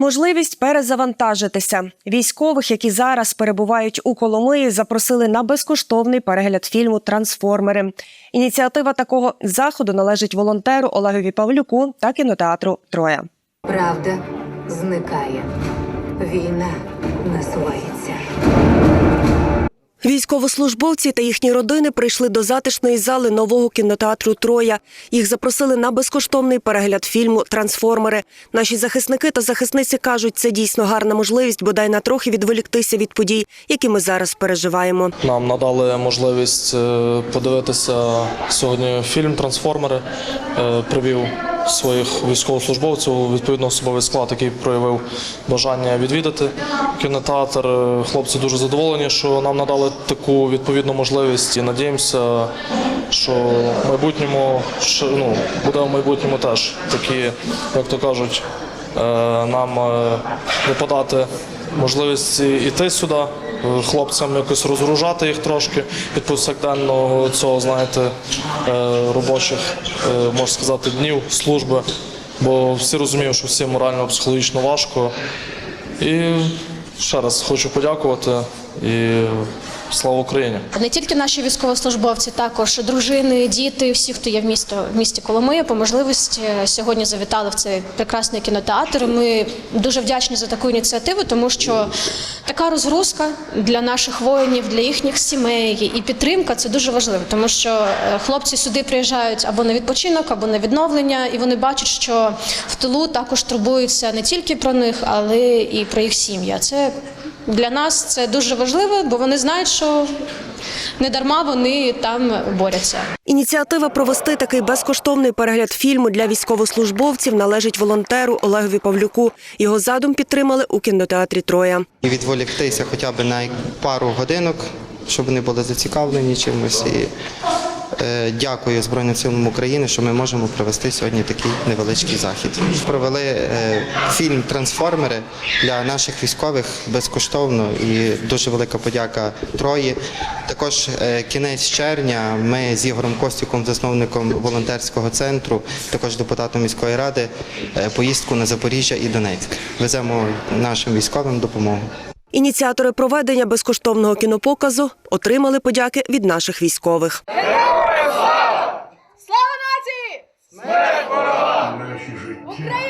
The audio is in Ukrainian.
Можливість перезавантажитися. Військових, які зараз перебувають у Коломиї, запросили на безкоштовний перегляд фільму Трансформери. Ініціатива такого заходу належить волонтеру Олегові Павлюку та кінотеатру Троя. Правда зникає. Війна насувається. Військовослужбовці та їхні родини прийшли до затишної зали нового кінотеатру Троя. Їх запросили на безкоштовний перегляд фільму Трансформери. Наші захисники та захисниці кажуть, це дійсно гарна можливість, бодай на трохи відволіктися від подій, які ми зараз переживаємо. Нам надали можливість е, подивитися сьогодні фільм Трансформери. Е, Привів своїх військовослужбовців, відповідно особовий склад, який проявив бажання відвідати кінотеатр. Е, Хлопці дуже задоволені, що нам надали таку відповідну можливість. І надіємося, що в майбутньому ну, буде в майбутньому теж такі, як то кажуть, е, нам е, випадати можливість іти сюди, хлопцям якось розгружати їх трошки від повсякденного цього, знаєте, е, робочих, е, можна сказати, днів служби. Бо всі розуміють, що всім морально психологічно важко. І ще раз хочу подякувати і слава Україні! Не тільки наші військовослужбовці, також дружини, діти, всі, хто є в місті, в місті Коломия, по можливості сьогодні завітали в цей прекрасний кінотеатр. Ми дуже вдячні за таку ініціативу, тому що така розгрузка для наших воїнів, для їхніх сімей і підтримка це дуже важливо, тому що е, хлопці сюди приїжджають або на відпочинок, або на відновлення, і вони бачать, що в тилу також турбуються не тільки про них, але і про їх сім'ї. Це для нас це дуже важливо, бо вони знають, що не дарма вони там борються. Ініціатива провести такий безкоштовний перегляд фільму для військовослужбовців належить волонтеру Олегові Павлюку. Його задум підтримали у кінотеатрі Троя. і відволіктися хоча б на пару годинок, щоб вони були зацікавлені чимось. І дякую Збройним силам України, що ми можемо провести сьогодні такий невеличкий захід. Провели е, фільм Трансформери для наших військових безкоштовно і дуже велика подяка Трої. Також е, кінець червня ми з Ігорем Костюком, засновником волонтерського центру, також депутатом міської ради, е, поїздку на Запоріжжя і Донецьк. Веземо нашим військовим допомогу. Ініціатори проведення безкоштовного кінопоказу отримали подяки від наших військових. Слава